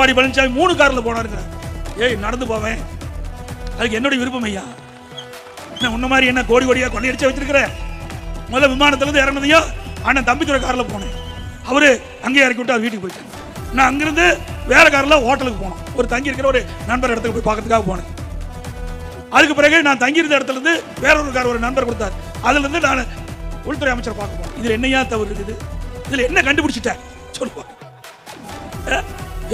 எடப்பாடி பழனிசாமி மூணு காரில் போனாருங்க. ஏய் நடந்து போவேன். அதுக்கு என்னுடைய விருப்பம் ஐயா. என்ன உன்ன மாதிரி என்ன கோடி கோடியா கொள்ளையடிச்சு வச்சிருக்கிற? முதல்ல விமானத்துலேருந்து இறங்கினதையோ அண்ணன் தம்பித்துறை காரில் போனேன். அவரு அங்கேயே இறக்கி விட்டு அவர் வீட்டுக்கு போயிட்டாங்க நான் அங்கேருந்து வேற காரில் ஹோட்டலுக்கு போனோம். ஒரு தங்கி இருக்கிற ஒரு நண்பர் இடத்துக்கு போய் பார்க்கறதுக்காக போனேன். அதுக்கு பிறகு நான் தங்கியிருந்த இடத்துல இருந்து வேற ஒரு கார் ஒரு நண்பர் கொடுத்தார். அதுலேருந்து நான் உள்துறை அமைச்சர் பார்க்க போனேன். இதில் என்னையா தவறு இருக்குது? இதில் என்ன கண்டுபிடிச்சிட்டேன் சொல்லுவாங்க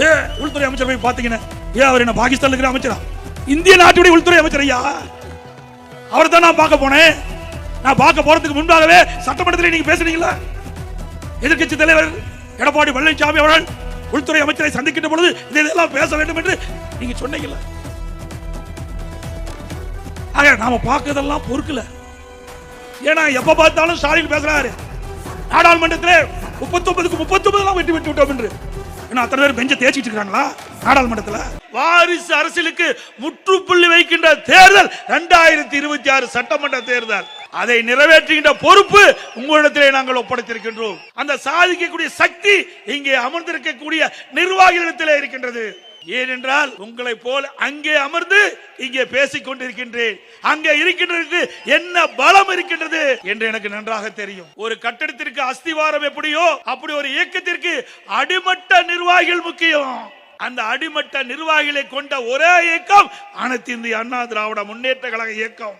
ஏ உள்துறை அமைச்சர் போய் பாத்தீங்கன்னா ஏ அவர் என்ன பாகிஸ்தான் இருக்கிற அமைச்சரா? இந்திய நாட்டுடைய உள்துறை அமைச்சர் ஐயா. அவரை தான் நான் பார்க்க போனேன். நான் பார்க்க போறதுக்கு முன்பாகவே சட்டமன்றத்தில் நீங்க பேசுறீங்களா எதிர்க்கட்சி தலைவர் எடப்பாடி பழனிசாமி அவர்கள் உள்துறை அமைச்சரை சந்திக்கின்ற பொழுது இதெல்லாம் பேச வேண்டும் என்று நீங்க சொன்னீங்களா ஆக நாம பார்க்கறதெல்லாம் பொறுக்கல. ஏன்னா எப்ப பார்த்தாலும் ஸ்டாலின் பேசுறாரு. நாடாளுமன்றத்தில் முப்பத்தி ஒன்பதுக்கு முப்பத்தி ஒன்பதுலாம் வெட்டி விட்டு விட்டோம் என்று. அத்தனை பேர் பெஞ்ச தேய்ச்சிட்டு இருக்காங்களா நாடாளுமன்றத்தில்? வாரிசு அரசியலுக்கு முற்றுப்புள்ளி வைக்கின்ற தேர்தல் இரண்டாயிரத்தி இருபத்தி ஆறு சட்டமன்ற தேர்தல். அதை நிறைவேற்றுகின்ற பொறுப்பு உங்களிடத்திலே நாங்கள் ஒப்படைத்திருக்கின்றோம். அந்த சாதிக்கக்கூடிய சக்தி இங்கே அமர்ந்திருக்கக்கூடிய நிர்வாகிகளிடத்திலே இருக்கின்றது. ஏனென்றால் உங்களை போல அங்கே அமர்ந்து இங்கே பேசிக் கொண்டிருக்கின்றேன். அங்கே இருக்கின்றது என்ன பலம் இருக்கின்றது என்று எனக்கு நன்றாக தெரியும். ஒரு கட்டடத்திற்கு அஸ்திவாரம் எப்படியோ அப்படி ஒரு இயக்கத்திற்கு அடிமட்ட நிர்வாகிகள் முக்கியம். அந்த அடிமட்ட நிர்வாகிகளை கொண்ட ஒரே இயக்கம் அனைத்து இந்திய அண்ணா திராவிட முன்னேற்ற கழக இயக்கம்.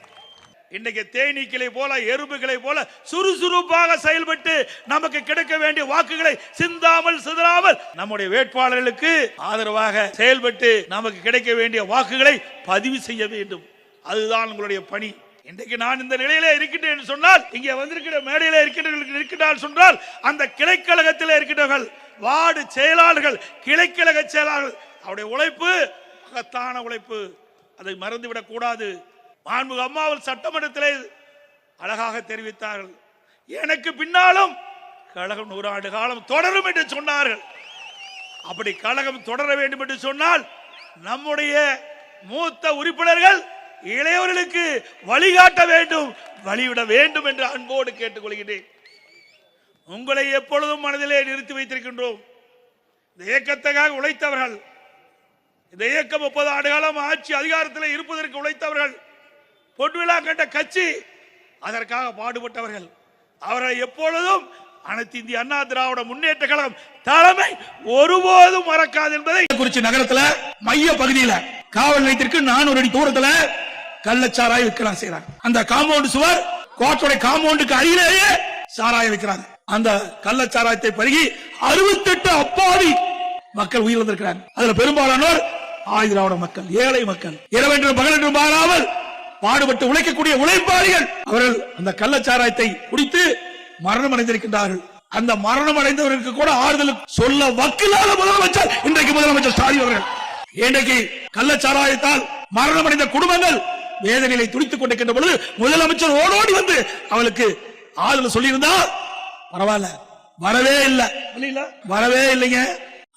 இன்னைக்கு தேனீக்களை போல எறும்புகளை போல சுறுசுறுப்பாக செயல்பட்டு நமக்கு கிடைக்க வேண்டிய வாக்குகளை சிந்தாமல் சிதறாமல் நம்முடைய வேட்பாளர்களுக்கு ஆதரவாக செயல்பட்டு நமக்கு கிடைக்க வேண்டிய வாக்குகளை பதிவு செய்ய வேண்டும். அதுதான் உங்களுடைய பணி. இன்றைக்கு நான் இந்த நிலையில இருக்கின்றேன் என்று சொன்னால் இங்கே வந்திருக்கிற மேடையில இருக்கின்றவர்கள் இருக்கின்றால் சொன்னால் அந்த கிளைக்கழகத்தில் இருக்கின்றவர்கள் வார்டு செயலாளர்கள் கிளைக்கழக செயலாளர்கள் அவருடைய உழைப்பு மகத்தான உழைப்பு. அதை மறந்துவிடக் கூடாது மாண்புக அம்மாவல் சட்டமன்றத்திலே அழகாக தெரிவித்தார்கள். எனக்கு பின்னாலும் கழகம் நூறாண்டு காலம் தொடரும் என்று சொன்னார்கள். அப்படி கழகம் தொடர வேண்டும் என்று சொன்னால் நம்முடைய மூத்த உறுப்பினர்கள் இளையவர்களுக்கு வழிகாட்ட வேண்டும் வழிவிட வேண்டும் என்று அன்போடு கேட்டுக்கொள்கிறேன். உங்களை எப்பொழுதும் மனதிலே நிறுத்தி வைத்திருக்கின்றோம். இந்த இயக்கத்துக்காக உழைத்தவர்கள் இந்த இயக்கம் முப்பது ஆண்டு காலம் ஆட்சி அதிகாரத்தில் இருப்பதற்கு உழைத்தவர்கள் பொன்விழா கண்ட கட்சி அதற்காக பாடுபட்டவர்கள். அவர்களை எப்பொழுதும் அனைத்து இந்திய அண்ணா திராவிட முன்னேற்ற கழகம் தலைமை ஒருபோதும் மறக்காது என்பதை குறிச்சி நகரத்துல மைய பகுதியில காவல் நிலையத்திற்கு நானூறு அடி தூரத்துல கள்ளச்சாராய் விற்கலாம் செய்யறாங்க அந்த காம்பவுண்ட் சுவர் கோட்டோட காம்பவுண்டுக்கு அருகிலேயே சாராய விற்கிறாங்க. அந்த கள்ளச்சாராயத்தை பருகி அறுபத்தெட்டு அப்பாவி மக்கள் உயிரிழந்திருக்கிறாங்க. அதுல பெரும்பாலானோர் ஆதிராவிட மக்கள் ஏழை மக்கள் இரவென்றும் பகலென்றும் மாறாமல் பாடுபட்டு உழைக்கக்கூடிய உழைப்பாளிகள். அவர்கள் அந்த கள்ளச்சாராயத்தை குடித்து மரணம் அடைந்திருக்கின்றார்கள். அந்த மரணம் அடைந்தவர்களுக்கு கூட ஆறுதல் சொல்ல வக்கில்லாத முதலமைச்சர் இன்றைக்கு முதலமைச்சர் ஸ்டாலின் அவர்கள். இன்றைக்கு கள்ளச்சாராயத்தால் மரணம் அடைந்த குடும்பங்கள் வேதனையை துடித்துக் கொண்டிருக்கின்ற பொழுது முதலமைச்சர் ஓடோடி வந்து அவளுக்கு ஆறுதல் சொல்லியிருந்தா பரவாயில்ல. வரவே இல்லை. வரவே இல்லைங்க.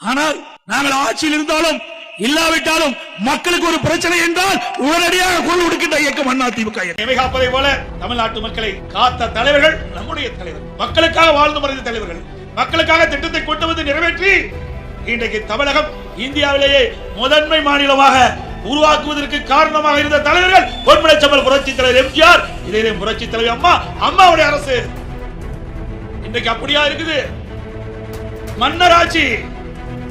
ஆனால் நாங்கள் ஆட்சியில் இருந்தாலும் இல்லாவிட்டாலும் மக்களுக்கு ஒரு பிரச்சனை என்றால் உடனடியாக குரல் கொடுக்கின்ற இயக்கம் அண்ணா திமுக காப்பதை போல தமிழ்நாட்டு மக்களை காத்த தலைவர்கள் நம்முடைய தலைவர் மக்களுக்காக வாழ்ந்து மறைந்த தலைவர்கள். மக்களுக்காக திட்டத்தை கொண்டு வந்து நிறைவேற்றி இன்றைக்கு தமிழகம் இந்தியாவிலேயே முதன்மை மாநிலமாக உருவாக்குவதற்கு காரணமாக இருந்த தலைவர்கள் பொன்மலைச்சம்பல் புரட்சி தலைவர் எம்ஜிஆர் இதே புரட்சி தலைவர் அம்மா அம்மாவுடைய அரசு. இன்றைக்கு அப்படியா இருக்குது? மன்னர் ஆட்சி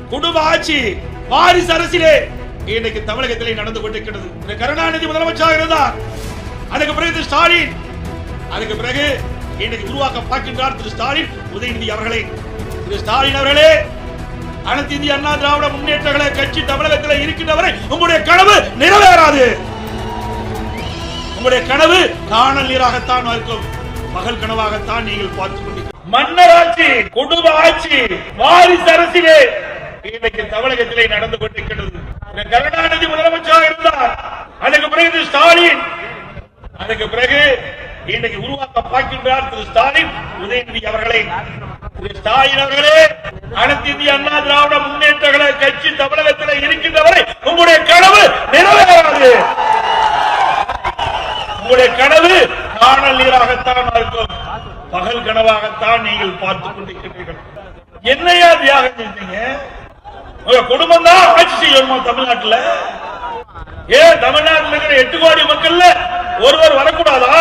குடும்ப ஆட்சி வாரிசு அரசிலே இன்னைக்கு தமிழகத்திலே நடந்து கொண்டிருக்கிறது. இந்த கருணாநிதி முதலமைச்சராக இருந்தார். அதுக்கு பிறகு ஸ்டாலின். அதுக்கு பிறகு இன்னைக்கு உருவாக்க பார்க்கின்றார் திரு ஸ்டாலின் உதயநிதி அவர்களே. திரு ஸ்டாலின் அவர்களே அனைத்து இந்திய அண்ணா திராவிட முன்னேற்ற கட்சி தமிழகத்தில் இருக்கின்றவரை உங்களுடைய கனவு நிறைவேறாது. உங்களுடைய கனவு காணல் நீராகத்தான் இருக்கும். பகல் கனவாகத்தான் நீங்கள் பார்த்துக் கொண்டீர்கள் மன்னர் ஆட்சி குடும்ப ஆட்சி வாரிசு அரசிலே இன்னைக்கு தமிழகத்திலே நடந்து கொண்டிருக்கிறது. கருணாநிதி முதலமைச்சராக இருந்தார். அதுக்கு பிறகு திரு ஸ்டாலின். அதுக்கு பிறகு இன்னைக்கு உருவாக்க பார்க்கின்றார் திரு ஸ்டாலின் உதயநிதி அவர்களை. திரு ஸ்டாலின் அவர்களே அனைத்து இந்திய அண்ணா திராவிட முன்னேற்ற கட்சி தமிழகத்தில் இருக்கின்றவரை உங்களுடைய கனவு நிறைவேறாது. உங்களுடைய கனவு காணல் நீராகத்தான் இருக்கும். பகல் கனவாகத்தான் நீங்கள் பார்த்துக் கொண்டிருக்கிறீர்கள். என்னையா தியாகம் செஞ்சீங்க? குடும்பம் தான் ஆட்சி செய்யணுமா தமிழ்நாட்டுல? ஏன் தமிழ்நாட்டில் இருக்கிற எட்டு கோடி மக்கள்ல ஒருவர் வரக்கூடாதா?